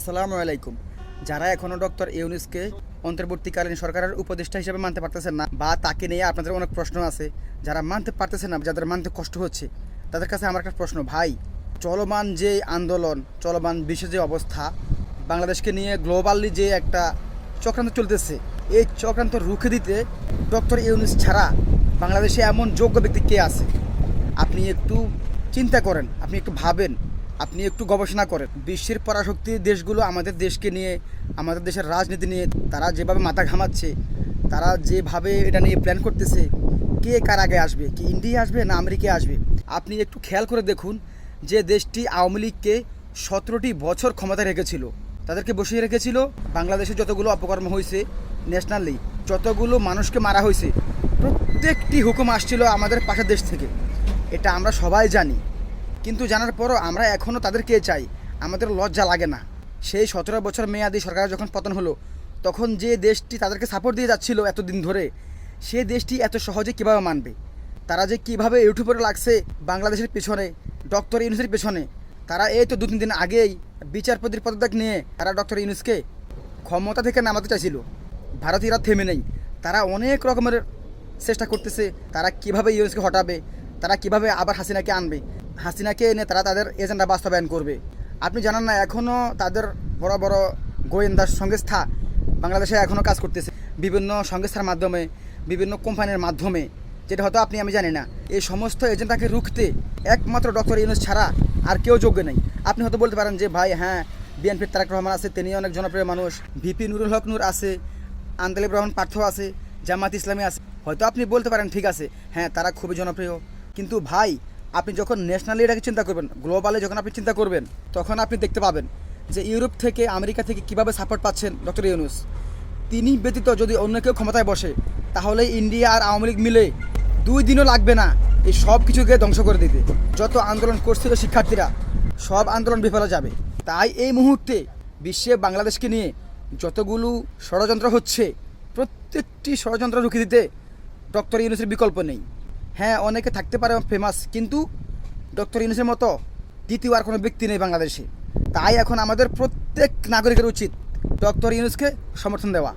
আসসালামু আলাইকুম। যারা এখনও ডক্টর ইউনুসকে অন্তর্বর্তীকালীন সরকারের উপদেষ্টা হিসেবে মানতে পারতেছেন না বা তাকে নিয়ে আপনাদের অনেক প্রশ্ন আছে, যারা মানতে পারতেছেন না, যাদের মানতে কষ্ট হচ্ছে, তাদের কাছে আমার একটা প্রশ্ন, ভাই, চলমান যে আন্দোলন, চলমান বিশ্বের যে অবস্থা, বাংলাদেশকে নিয়ে গ্লোবালি যে একটা চক্রান্ত চলতেছে, এই চক্রান্ত রুখে দিতে ডক্টর ইউনুস ছাড়া বাংলাদেশে এমন যোগ্য ব্যক্তি কে আছে? আপনি একটু চিন্তা করেন, আপনি একটু ভাবেন। আপনি একটু গবেষণা করেন। বিশ্বের পরাশক্তি দেশগুলো আমাদের দেশকে নিয়ে, আমাদের দেশের রাজনীতি নিয়ে, তারা যেভাবে মাথা ঘামাচ্ছে, তারা যেভাবে এটা নিয়ে প্ল্যান করতেছে, কে কার আগে আসবে? কি ইন্ডিয়া আসবে না আমেরিকা আসবে? আপনি একটু খেয়াল করে দেখুন যে দেশটি আওয়ামী লীগকে সতেরোটি বছর ক্ষমতা রেখেছিল। তাদেরকে বসিয়ে রেখেছিল বাংলাদেশে যতগুলো অপকর্ম হয়েছে ন্যাশনালি যতগুলো মানুষকে মারা হয়েছে, প্রত্যেকটি হুকুম আসছিল আমাদের পাশের দেশ থেকে। এটা আমরা সবাই জানি। কিন্তু জানার পরও আমরা এখনও তাদেরকে চাই? আমাদের লজ্জা লাগে না। সেই সতেরো বছর মেয়াদি সরকার যখন পতন হলো, তখন যে দেশটি তাদেরকে সাপোর্ট দিয়ে যাচ্ছিল এতদিন ধরে, সে দেশটি এত সহজে কীভাবে মানবে? তারা যে কীভাবে ইউটিউবে লাগছে বাংলাদেশের পেছনে, ডক্টর ইউনুসের পেছনে, তারা এই তো দু তিন দিন আগেই বিচারপতির পদত্যাগ নিয়ে তারা ডক্টর ইউনুসকে ক্ষমতা থেকে নামাতে চাইছিল। ভারতীয়রা থেমে নেই। তারা অনেক রকমের চেষ্টা করতেছে, তারা কীভাবে ইউনুসকে হটাবে, তারা কীভাবে আবার হাসিনাকে আনবে। হাসিনাকে এনে তারা তাদের এজেন্ডা বাস্তবায়ন করবে। আপনি জানান না এখনও তাদের বড় বড় গোয়েন্দা সংস্থা বাংলাদেশে এখনও কাজ করতেছে। বিভিন্ন সংস্থার মাধ্যমে, বিভিন্ন কোম্পানির মাধ্যমে, যেটা হয়তো আপনি, আমি জানি না। এই সমস্ত এজেন্ডাকে রুখতে একমাত্র ডক্টর ইউনুস ছাড়া আর কেউ যোগ্য নেই। আপনি হয়তো বলতে পারেন যে, ভাই হ্যাঁ বিএনপির তারেক রহমান আছে তিনি অনেক জনপ্রিয় মানুষ। ভিপি নুরুল হক নূর আছে আন্দালিব রহমান পার্থ আছে, জামাত ইসলামী আছে। হয়তো আপনি বলতে পারেন, ঠিক আছে হ্যাঁ তারা খুবই জনপ্রিয়। কিন্তু ভাই আপনি যখন ন্যাশনালি এটাকে চিন্তা করবেন গ্লোবালে যখন আপনি চিন্তা করবেন, তখন আপনি দেখতে পাবেন যে ইউরোপ থেকে আমেরিকা থেকে কীভাবে সাপোর্ট পাচ্ছেন ডক্টর ইউনুস। তিনি ব্যতীত যদি অন্য কেউ ক্ষমতায় বসে, তাহলে ইন্ডিয়া আর আওয়ামী লীগ মিলে দুই দিনও লাগবে না এই সব কিছুকে ধ্বংস করে দিতে। যত আন্দোলন করছিল শিক্ষার্থীরা, সব আন্দোলন বিফলে যাবে। তাই এই মুহূর্তে বিশ্বে বাংলাদেশকে নিয়ে যতগুলো ষড়যন্ত্র হচ্ছে, প্রত্যেকটি ষড়যন্ত্র রুখে দিতে ডক্টর ইউনুসের বিকল্প নেই। হ্যাঁ অনেকে থাকতে পারে ফেমাস কিন্তু ডক্টর ইউনুসের মতো দ্বিতীয় আর কোনো ব্যক্তি নেই বাংলাদেশে। তাই এখন আমাদের প্রত্যেক নাগরিকের উচিত ডক্টর ইউনুসকে সমর্থন দেওয়া।